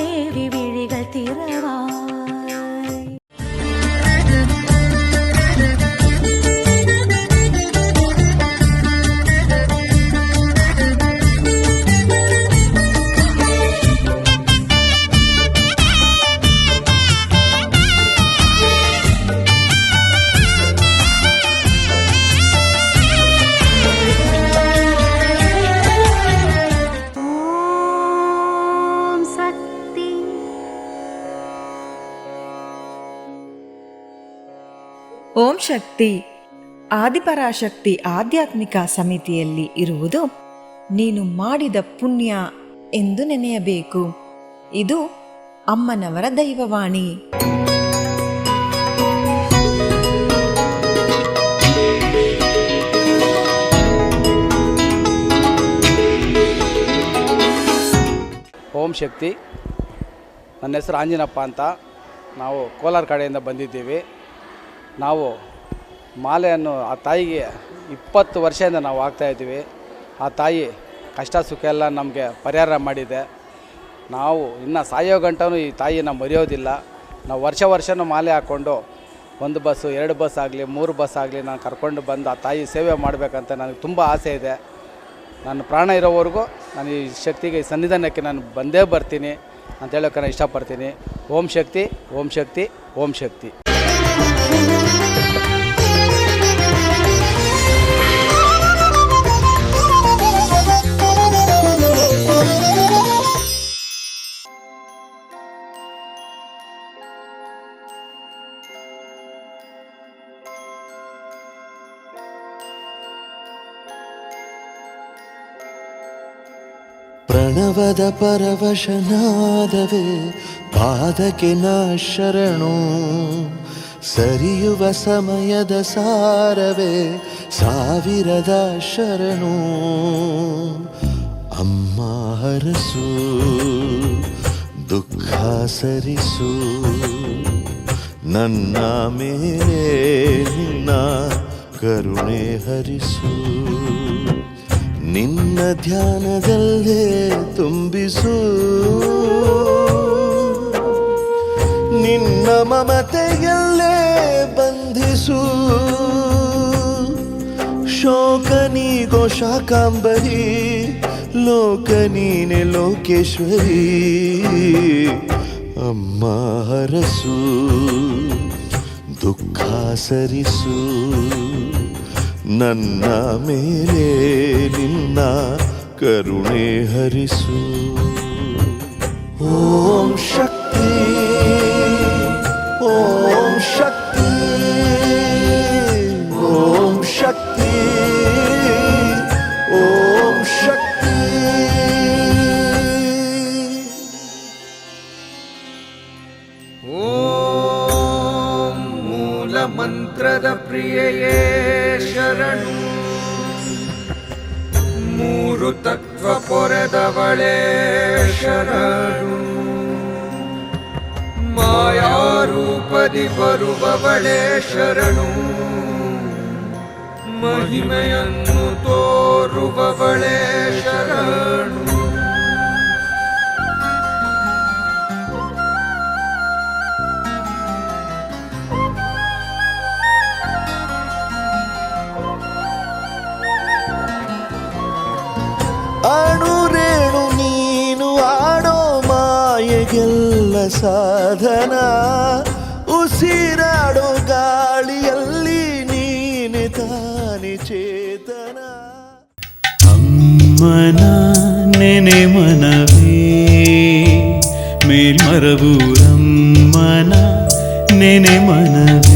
ദേവി ಓಂ ಶಕ್ತಿ. ಆದಿಪರಾಶಕ್ತಿ ಆಧ್ಯಾತ್ಮಿಕ ಸಮಿತಿಯಲ್ಲಿ ಇರುವುದು ನೀನು ಮಾಡಿದ ಪುಣ್ಯ ಎಂದು ನೆನೆಯಬೇಕು. ಇದು ಅಮ್ಮನವರ ದೈವವಾಣಿ. ಓಂ ಶಕ್ತಿ. ನನ್ನ ಹೆಸರು ಆಂಜಿನಪ್ಪ ಅಂತ. ನಾವು ಕೋಲಾರ ಕಡೆಯಿಂದ ಬಂದಿದ್ದೀವಿ. ನಾವು ಮಾಲೆಯನ್ನು ಆ ತಾಯಿಗೆ ಇಪ್ಪತ್ತು ವರ್ಷದಿಂದ ನಾವು ಆಗ್ತಾಯಿದ್ದೀವಿ ಆ ತಾಯಿ ಕಷ್ಟ ಸುಖ ಎಲ್ಲ ನಮಗೆ ಪರಿಹಾರ ಮಾಡಿದೆ. ನಾವು ಇನ್ನು ಸಾಯೋ ಗಂಟನೂ ಈ ತಾಯಿನ ಮರೆಯೋದಿಲ್ಲ. ನಾವು ವರ್ಷ ವರ್ಷವೂ ಮಾಲೆ ಹಾಕ್ಕೊಂಡು ಒಂದು ಬಸ್ಸು, ಎರಡು ಬಸ್ ಆಗಲಿ, ಮೂರು ಬಸ್ ಆಗಲಿ ನಾನು ಕರ್ಕೊಂಡು ಬಂದು ಆ ತಾಯಿ ಸೇವೆ ಮಾಡಬೇಕಂತ ನನಗೆ ತುಂಬ ಆಸೆ ಇದೆ. ನನ್ನ ಪ್ರಾಣ ಇರೋವರೆಗೂ ನಾನು ಈ ಶಕ್ತಿಗೆ, ಈ ಸನ್ನಿಧಾನಕ್ಕೆ ನಾನು ಬಂದೇ ಬರ್ತೀನಿ. ಅಂತ ಹೇಳೋಕೆ ನಾನು ಇಷ್ಟಪಡ್ತೀನಿ. ಓಂ ಶಕ್ತಿ ಓಂ ಶಕ್ತಿ ಓಂ ಶಕ್ತಿ. ಪ್ರಣವದ ಪರವಶನಾದವೇ, ಪಾದಕ್ಕೆ ನಾ ಶರಣು. ಸರಿಯುವ ಸಮಯದ ಸಾರವೇ, ಸಾವಿರದ ಶರಣು. ಅಮ್ಮ ಹರಸು, ದುಃಖ ಸರಿಸು. ನನ್ನ ಮೇಲೆ ನಿನ್ನ ಕರುಣೆ ಹರಿಸು. ನಿನ್ನ ಧ್ಯಾನದಲ್ಲೇ ತುಂಬಿಸು. ನಿನ್ನ ಮಮತೆಯಲ್ಲೇ ಬಂಧಿಸು. ಶೋಕ ಗೋ ಶಾಕಾಂಬರಿ ಲೋಕನೀನೆ ಲೋಕೇಶ್ವರಿ. ಅಮ್ಮ ಹರಸು, ದುಃಖ ಸರಿಸು. ನನ್ನ ಮೇಲೆ ನಿನ್ನ ಕರುಣೆ ಹರಿಸು. ಓಂ ಶಕ್ತಿ ಮಂತ್ರದ ಪ್ರಿಯೆಯೇ ಶರಣು. ಮೂರು ತತ್ವ ಪೊರೆದವಳೇ ಶರಣು. ಮಾಯಾರೂಪದಿ ಬರುವವಳೇ ಶರಣು. ಮಹಿಮೆಯನ್ನು ತೋರುವವಳೇ ಶರಣು. ಮಾಯೆಗೆಲ್ಲ ಸಾಧನ ಉಸಿರಾಡೋ ಗಾಳಿಯಲ್ಲಿ ನೀನೆ ತಾನೆ ಚೇತನ ಅಮ್ಮನ ನೆನೆ ಮನವೇ ಮೇಲ್ಮರವು ರಮ್ಮನ ನೆನೆ ಮನವೇ